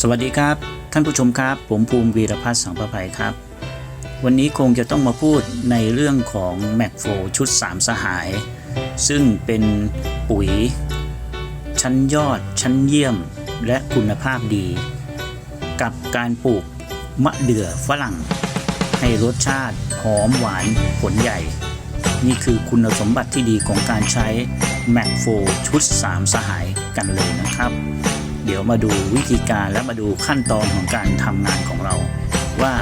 สวัสดีครับ ท่านผู้ชมครับ ผมภูมิวีรพัฒน์สังประภัยครับ วันนี้คงจะต้องมาพูดในเรื่องของแมกโฟชุด 3 สหาย ซึ่งเป็นปุ๋ย ชั้นยอด ชั้นเยี่ยม และคุณภาพดี กับการปลูกมะเดื่อฝรั่ง ให้รสชาติหอมหวานผลใหญ่ นี่คือคุณสมบัติที่ดีของการใช้แมกโฟชุด 3 สหายกันเลยนะครับ เดี๋ยวมาดูวิธีการและมาดูขั้นตอนของการทำงานของเรา ว่า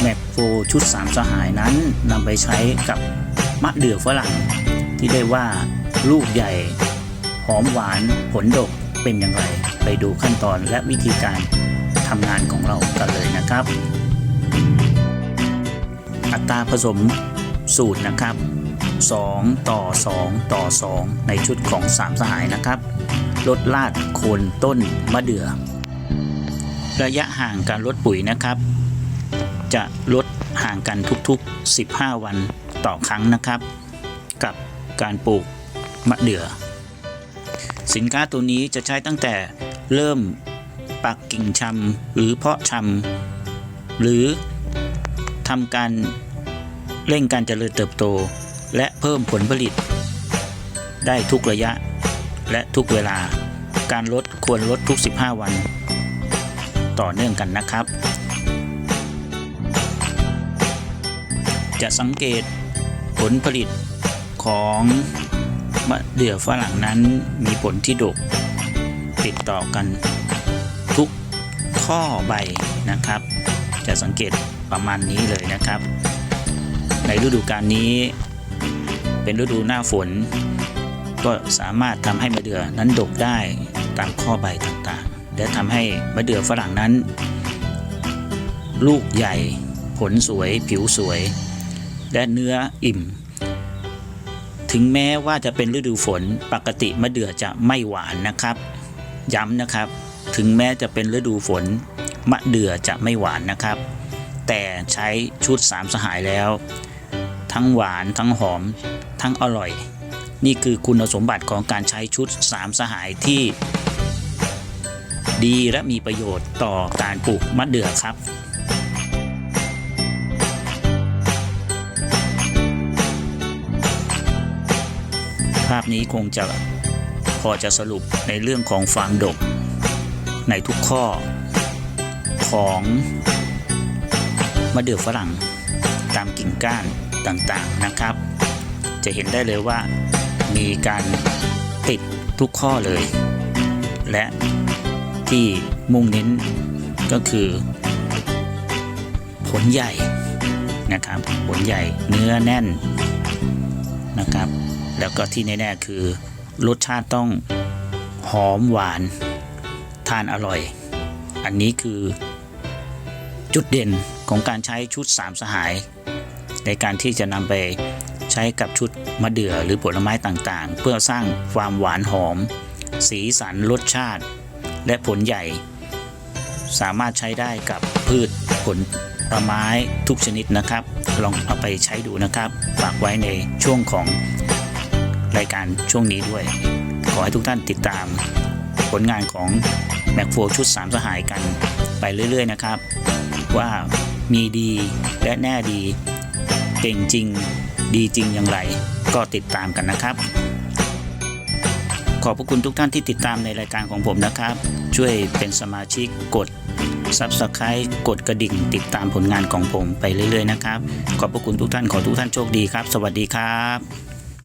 แมกโฟชุด 3 สหายนั้นนำไปใช้กับมะเดื่อฝรั่ง ที่ได้ว่าลูกใหญ่ หอมหวานผลดกเป็นอย่างไร ไปดูขั้นตอนและวิธีการทำงานของเรากันเลยนะครับ อัตราผสมสูตรนะครับ 2 ต่อ 2 ต่อ 2 ในชุดของ 3 สหายนะครับ ลดลาดโคนต้นมะเดื่อ ระยะห่างการลดปุ๋ยนะครับ จะลดห่างกันทุกๆ 15 วันต่อครั้งนะครับ กับการปลูกมะเดื่อ สินค้าตัวนี้จะใช้ตั้งแต่เริ่มปักกิ่งชำหรือเพาะชำหรือทำการเร่งการเจริญเติบโต และเพิ่มผลผลิต ได้ทุกระยะ และทุกเวลา การลดควรลดทุก 15 วัน ต่อเนื่องกันนะครับ จะสังเกตผลผลิตของมะเดื่อฝรั่งนั้นมีผลที่ดกติดต่อกันทุกข้อใบนะครับ จะสังเกตประมาณนี้เลยนะครับ ในฤดูกาลนี้เป็นฤดูหน้าฝน ก็สามารถทำให้มะเดื่อนั้นดกได้ตามข้อใบต่างๆ และทำให้มะเดื่อฝรั่งนั้น ลูกใหญ่ ผลสวย ผิวสวย และเนื้ออิ่ม ถึงแม้ว่าจะเป็นฤดูฝนปกติมะเดื่อจะไม่หวานนะครับ ย้ำนะครับ ถึงแม้จะเป็นฤดูฝนมะเดื่อจะไม่หวานนะครับ แต่ใช้ชุดสามสหายแล้ว ทั้งหวานทั้งหอม ทั้งอร่อย นี่คือคุณสมบัติของการใช้ชุด 3 สหายที่ ดีและมีประโยชน์ต่อการปลูกมะเดื่อครับภาพนี้คงจะพอจะสรุปในเรื่องของฟางดก ในทุกข้อของมะเดื่อฝรั่งตามกิ่งก้านต่างๆนะครับ จะเห็นได้เลยว่า มีการติดทุกข้อเลย และที่มุ่งเน้นก็คือ ผลใหญ่นะครับ ผลใหญ่เนื้อแน่นนะครับ แล้วก็ที่แน่ๆคือรสชาติต้องหอมหวานทานอร่อย อันนี้คือจุดเด่นของการใช้ชุด3สหาย ในการที่จะนำไป ใช้กับชุดมะเดื่อหรือผลไม้ต่างๆ เพื่อสร้างความหวานหอม สีสันรสชาติ และผลใหญ่ สามารถใช้ได้กับพืชผลไม้ทุกชนิดนะครับ ลองเอาไปใช้ดูนะครับ ฝากไว้ในช่วงของรายการช่วงนี้ด้วย ขอให้ทุกท่านติดตามผลงานของแม็กโฟชุด 3 สหายกันไปเรื่อย ๆ นะครับ ว่ามีดีและแน่ดีเก่งจริง ดีจริงอย่างไร ก็ติดตามกันนะครับ ขอบพระคุณทุกท่านที่ติดตามในรายการของผมนะครับ ช่วยเป็นสมาชิกกด Subscribe กดกระดิ่ง ติดตามผลงานของผมไปเรื่อยๆนะครับ ขอบพระคุณทุกท่านขอทุกท่านโชคดีครับ สวัสดีครับ